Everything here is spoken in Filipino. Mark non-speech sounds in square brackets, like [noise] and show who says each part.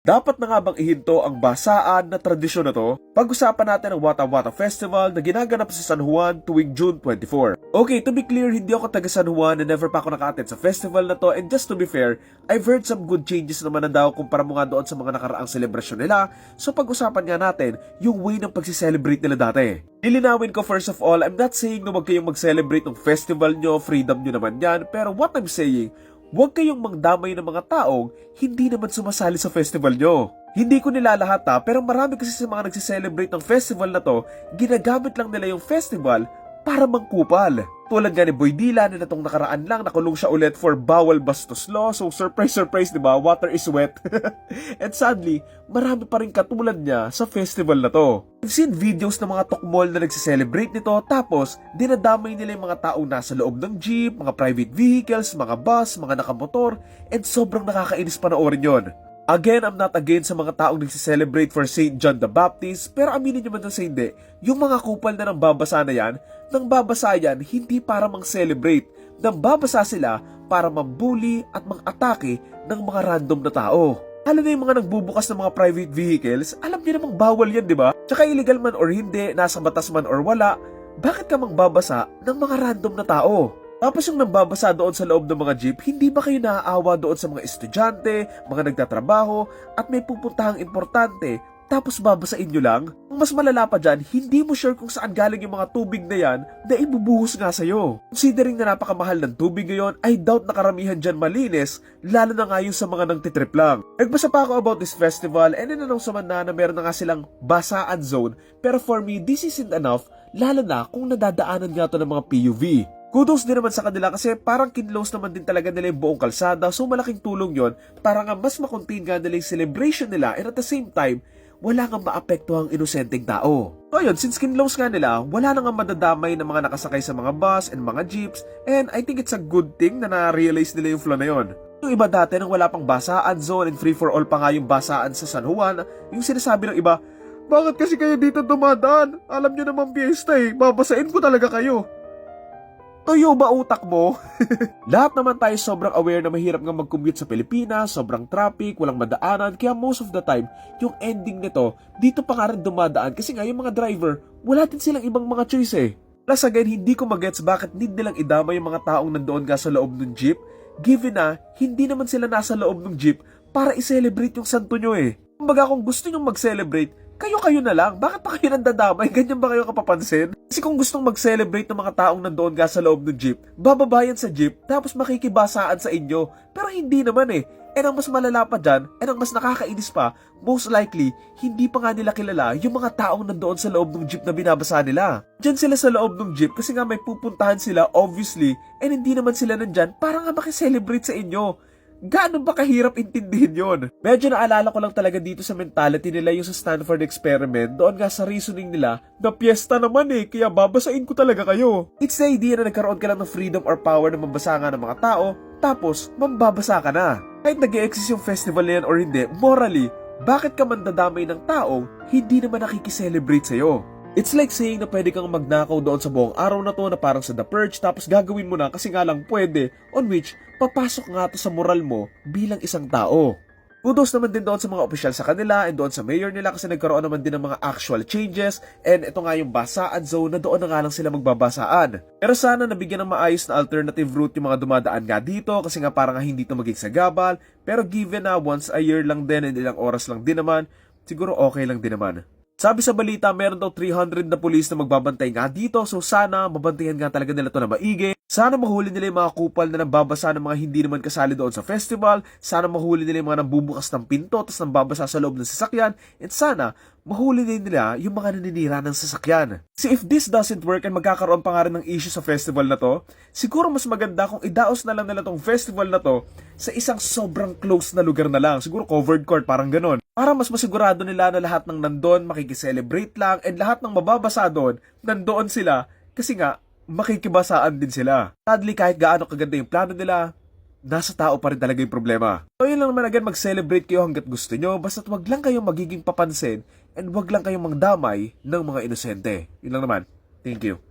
Speaker 1: Dapat na nga bang ihinto ang basaan na tradisyon na to? Pag-usapan natin ang Wata Wata Festival na ginaganap sa San Juan tuwing June 24. Okay, to be clear, hindi ako taga San Juan and never pa ako naka sa festival na to and just to be fair, I've heard some good changes naman na daw kumpara mo nga doon sa mga nakaraang selebrasyon nila. So pag-usapan nga natin yung way ng pagsiselebrate nila dati. Lilinawin ko first of all, I'm not saying na huwag kayong mag-celebrate ng festival nyo, freedom nyo naman yan, pero what I'm saying, Huwag kayong mangdamay ng mga taong hindi naman sumasali sa festival nyo. Hindi ko nilalahat ha, pero marami kasi sa mga nagsiselebrate ng festival na to, ginagamit lang nila yung festival para mangkupal. Tulad nga ni Boy Dila na natong nakaraan lang nakulong siya ulit for bawal bastos law. So surprise surprise 'di ba? Water is wet. [laughs] And sadly, marami pa rin katulad niya sa festival na to. I've seen videos ng mga tokmol na nagsiselebrate nito tapos dinadamay nila yung mga taong nasa loob ng jeep, mga private vehicles, mga bus, mga nakamotor, and sobrang nakakainis panoorin yon. Again, I'm not against sa mga taong nagsiselebrate for St. John the Baptist, pero aminin nyo man sa hindi, yung mga kupal na nang babasa na yan, nang babasa yan hindi para mang-celebrate, nang babasa sila para mambuli at mang-atake ng mga random na tao. Lalo na yung mga nagbubukas ng mga private vehicles, alam niyo namang bawal yan, di ba? Tsaka illegal man or hindi, nasa batas man or wala, bakit ka mangbabasa ng mga random na tao? Tapos yung nambabasa doon sa loob ng mga jeep, hindi ba kayo naaawa doon sa mga estudyante, mga nagtatrabaho, at may pupuntahang importante, tapos babasain nyo lang? Ang mas malala pa dyan, hindi mo sure kung saan galing yung mga tubig na yan na ibubuhos nga sa'yo. Considering na napakamahal ng tubig ngayon, I doubt na karamihan dyan malinis, lalo na nga yung sa mga nangtitrip lang. Nagbasa pa ako about this festival and in-announce naman na na meron na nga silang basaan zone, pero for me, this isn't enough, lalo na kung nadadaanan nga to ng mga PUV. Kudos din naman sa kanila kasi parang kinlose naman din talaga nila yung buong kalsada so malaking tulong yon para nga mas makontain nga nila yung celebration nila and at the same time, wala nga maapektuhang inosenteng tao. So since kinlose nga nila, wala na nga madadamay ng mga nakasakay sa mga bus and mga jeeps and I think it's a good thing na na-realize nila yung flow na yon. Yung iba dati nang wala pang basaan zone and free for all pa nga yung basaan sa San Juan, yung sinasabi ng iba, bakit kasi kayo dito dumadaan? Alam nyo naman piyesta eh, babasain ko talaga kayo. Tuyo ba utak mo? [laughs] Lahat naman tayo sobrang aware na mahirap nga mag-commute sa Pilipinas, sobrang traffic, walang madaanan, kaya most of the time, yung ending nito, dito pa nga rin dumadaan kasi nga yung mga driver, wala din silang ibang mga choice eh. Plus again, hindi ko magets bakit need nilang idama yung mga taong nandoon nga sa loob ng jeep, given na hindi naman sila nasa loob ng jeep para i-celebrate yung santo nyo eh. Kumbaga kung gusto nyo mag-celebrate, kayo-kayo na lang. Bakit pa kayo nandadamay? Ganyan ba kayo kapapansin? Kasi kung gustong mag-celebrate ng mga taong nandoon nga sa loob ng jeep, bababayan sa jeep, tapos makikibasaan sa inyo. Pero hindi naman eh. And ang mas malala pa dyan, and ang mas nakakainis pa, most likely, hindi pa nga nila kilala yung mga taong nandoon sa loob ng jeep na binabasa nila. Diyan sila sa loob ng jeep kasi nga may pupuntahan sila, obviously, and hindi naman sila nandyan para nga makiselebrate sa inyo. Gaano ba kahirap intindihin yon? Medyo naalala ko lang talaga dito sa mentality nila yung sa Stanford experiment, doon nga sa reasoning nila, na piyesta naman eh, kaya babasain ko talaga kayo. It's the idea na nagkaroon ka lang ng freedom or power na mabasa nga ng mga tao, tapos mambabasa ka na. Kahit nag exist yung festival na yan or hindi, morally, bakit ka mandadamay ng taong hindi naman nakikiselebrate sa'yo? It's like saying na pwede kang magnakaw doon sa buong araw na to na parang sa The Purge tapos gagawin mo na kasi nga lang pwede on which papasok nga to sa moral mo bilang isang tao. Kudos naman din doon sa mga opisyal sa kanila and doon sa mayor nila kasi nagkaroon naman din ng mga actual changes and ito nga yung basaan zone na doon na nga lang sila magbabasaan. Pero sana nabigyan ng maayos na alternative route yung mga dumadaan nga dito kasi nga parang nga hindi to maging sagabal pero given na once a year lang din and ilang oras lang din naman, siguro okay lang din naman. Sabi sa balita, meron daw 300 na pulis na magbabantay nga dito so sana mabantayan nga talaga nila to na maigi. Sana mahuli nila yung mga kupal na nambabasa ng mga hindi naman kasali doon sa festival. Sana mahuli nila yung mga nambubukas ng pinto tapos nambabasa sa loob ng sasakyan. And sana mahuli din nila yung mga naninira ng sasakyan. Kasi if this doesn't work and magkakaroon pa nga rin ng issue sa festival na to, siguro mas maganda kung idaos na lang nila tong festival na to sa isang sobrang close na lugar na lang. Siguro covered court, parang ganon. Para mas masigurado nila na lahat ng nandun makikiselebrate lang and lahat ng mababasa doon, nandoon sila kasi nga makikibasaan din sila. Sadly, kahit gaano kaganda yung plano nila, nasa tao pa rin talaga yung problema. So yun lang naman again, mag-celebrate kayo hanggat gusto nyo, basta't wag lang kayong magiging papansin and wag lang kayong mangdamay ng mga inosente. Yun lang naman. Thank you.